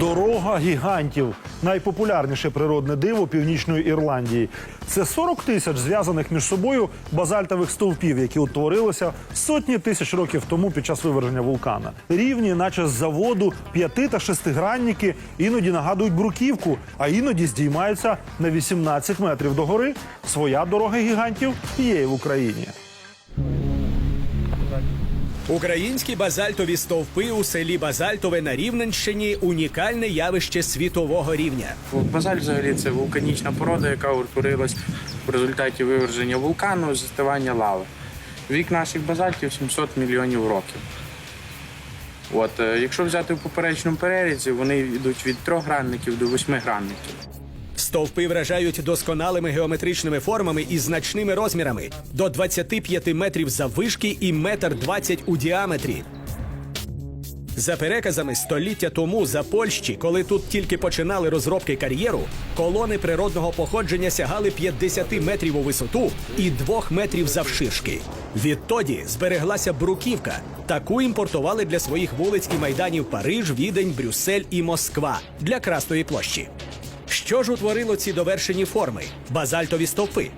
Дорога гігантів найпопулярніше природне диво північної Ірландії. Це 40 тисяч зв'язаних між собою базальтових стовпів, які утворилися сотні тисяч років тому під час виверження вулкана. Рівні, наче з заводу, п'яти та шестигранники іноді нагадують бруківку, а іноді здіймаються на 18 метрів догори. Своя дорога гігантів є і в Україні. Українські базальтові стовпи у селі Базальтове на Рівненщині унікальне явище світового рівня. Базальт взагалі це вулканічна порода, яка утворилась в результаті виверження вулкану, застивання лави. Вік наших базальтів 700 мільйонів років. От, е, якщо взяти в поперечному перерізі, вони йдуть від трьохгранників до восьмигранників. Стовпи вражають досконалими геометричними формами і значними розмірами до 25 метрів заввишки і метр 20 у діаметрі. За переказами століття тому за Польщі, коли тут тільки починали розробки кар'єру, колони природного походження сягали 50 метрів у висоту і 2 метрів завширшки. Відтоді збереглася бруківка. Таку імпортували для своїх вулиць і майданів Париж, Відень, Брюссель і Москва для Красної площі. Що ж утворило ці довершені форми? Базальтові стовпи.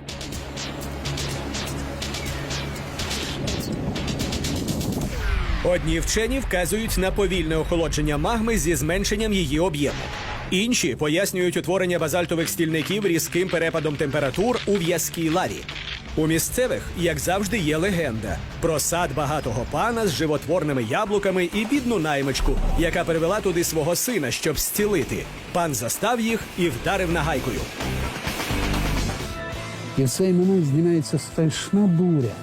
Одні вчені вказують на повільне охолодження магми зі зменшенням її об'єму. Інші пояснюють утворення базальтових стільників різким перепадом температур у в'язкій лаві. У місцевих, як завжди, є легенда про сад багатого пана з животворними яблуками і бідну наймичку, яка привела туди свого сина, щоб зцілити. Пан застав їх і вдарив нагайкою. І в цей момент знімається страшна буря.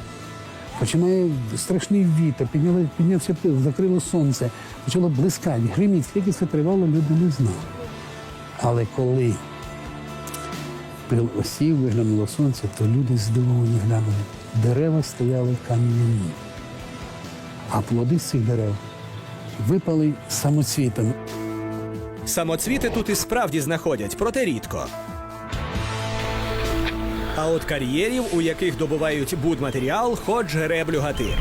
Починає страшний вітер, підняли, піднявся закрило сонце, почало блискати, гриміть. Скільки це тривало, люди не знали. Але коли пил осів, виглянуло сонце, то люди здивовані глянули. Дерева стояли кам'яні, а плоди з цих дерев випали самоцвітами. Самоцвіти тут і справді знаходять, проте рідко. А от кар'єрів, у яких добувають будматеріал, хоч греблю гати.